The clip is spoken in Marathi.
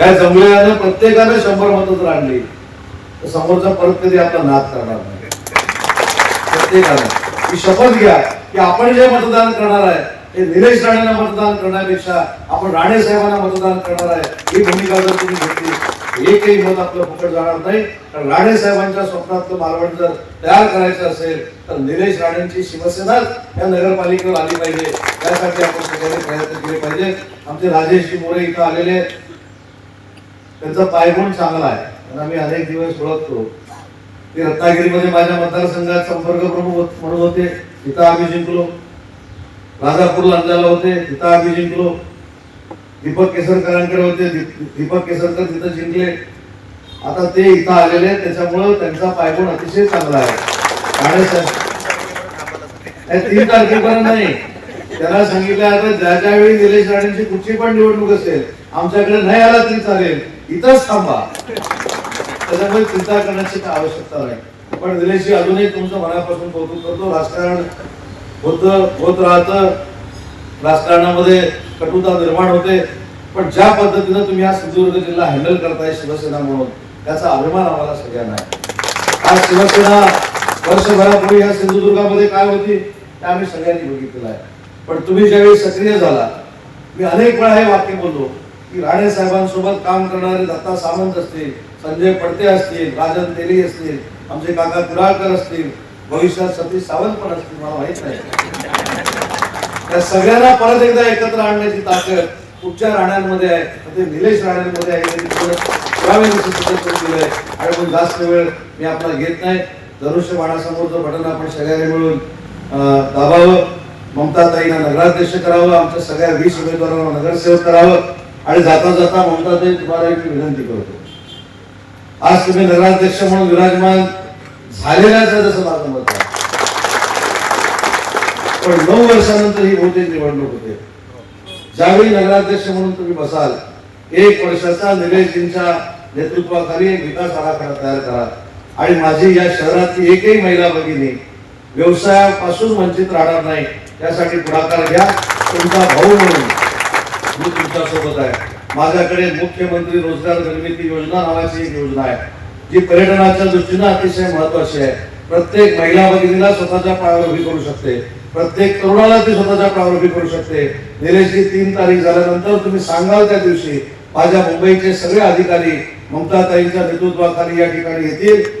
या जमल्याने प्रत्येकानं शंभर मतं जर आणली. तर समोरचा परत कधी आपला नाद करणार नाही. प्रत्येकानं. ही शपथ घ्या की आपण जे मतदान करणार आहे ते निलेश राणेंना मतदान करण्यापेक्षा आपण राणे साहेबांना मतदान करणार आहे ही भूमिका जर तुम्ही घेतली एकही मत आपलं फुकट जाणार नाही. कारण राणे साहेबांच्या स्वप्नातलं मालवण जर तयार करायचं असेल तर निलेश राणेंची शिवसेनाच या नगरपालिकेवर आली पाहिजे. त्यासाठी आपण सगळ्यांनी प्रयत्न केले पाहिजे. आमचे राजेशजी मोरे इथं आलेले त्यांचा पायगुण चांगला आहे. आणि आम्ही अनेक दिवस ओळखतो. ते रत्नागिरीमध्ये माझ्या मतदारसंघात संपर्क प्रमुख म्हणून होते. तिथं आम्ही जिंकलो. राजापूर लांजाला होते. तिथं आम्ही जिंकलो. दीपक केसरकरांकडे होते. दीप- दीपक केसरकर तिथं जिंकले. आता ते इथं आलेले आहेत, त्याच्यामुळं त्यांचा पायगुण अतिशय चांगला आहे. आणि तीन तारखेपर्यंत नाही. त्याला सांगितलं आता ज्या ज्या वेळी निलेश राणेंची कुठची पण निवडणूक असेल आमच्याकडे नाही आला तरी चालेल. इथंच थांबा. त्याच्यामुळे चिंता करण्याची काही आवश्यकता नाही. पण निलेशजी अजूनही तुमचं मनापासून कौतुक करतो. राजकारण होत होत राहतं. राजकारणामध्ये कटुता निर्माण होते. पण ज्या पद्धतीनं तुम्ही हा सिंधुदुर्ग जिल्हा हँडल करताय शिवसेना म्हणून त्याचा अभिमान आम्हाला सगळ्यांना आहे. आज शिवसेना वर्षभरापूर्वी या सिंधुदुर्गामध्ये काय होती ते आम्ही सगळ्यांनी बघितलेलं आहे. पण तुम्ही ज्यावेळी सक्रिय झाला मी अनेक वेळा हे वाक्य बोललो की राणे साहेबांसोबत काम करणारे दत्ता सामंत असतील संजय पडते असतील राजन तेली असतील आमचे काका कुडाळकर असतील भविष्यात सतीश सावंत पण असतील मला माहीत नाही. त्या सगळ्यांना परत एकदा एकत्र आणण्याची ताकद कुठच्या राण्यांमध्ये आहे? ते निलेश राण्यांमध्ये आहे दिलंय. आणि मग जास्त वेळ मी आपला घेत नाही. धनुष्य बाणासमोरचं बटन आपण सगळ्यांनी मिळून दाबावं. ममताताईंना नगराध्यक्ष करावं आमच्या सगळ्या वीस उमेदवारांना नगरसेवक करावं आणि जाता जाता ममताताई तुम्हाला एक विनंती करतो. आज तुम्ही नगराध्यक्ष म्हणून विराजमान झालेल्याच जसं माझं मत आहे. पण नऊ वर्षानंतर ही बहुतेक निवडणूक होते. ज्यावेळी नगराध्यक्ष म्हणून तुम्ही बसाल एक वर्षाचा निलेशजींच्या नेतृत्वाखाली एक विकास आराखडा तयार करा. आणि माझी या शहरातली एकही महिला भगिनी व्यवसायापासून वंचित राहणार नाही. त्यासाठी पुढाकार घ्या. तुमचा भाऊ म्हणून. मी तुमच्यासोबत आहे. माझ्याकडे मुख्यमंत्री रोजगार निर्मिती योजना नावाची एक योजना आहे. जी पर्यटनाच्या दृष्टीनं अतिशय महत्वाची आहे. प्रत्येक महिला भगिनीला स्वतःच्या पायावर उभी करू शकते. प्रत्येक तरुणाला ती स्वतःच्या पायावर उभी करू शकते. निलेशची तीन तारीख झाल्यानंतर तुम्ही सांगाल त्या दिवशी माझ्या मुंबईचे सगळे अधिकारी ममताताईंच्या नेतृत्वाखाली या ठिकाणी येतील.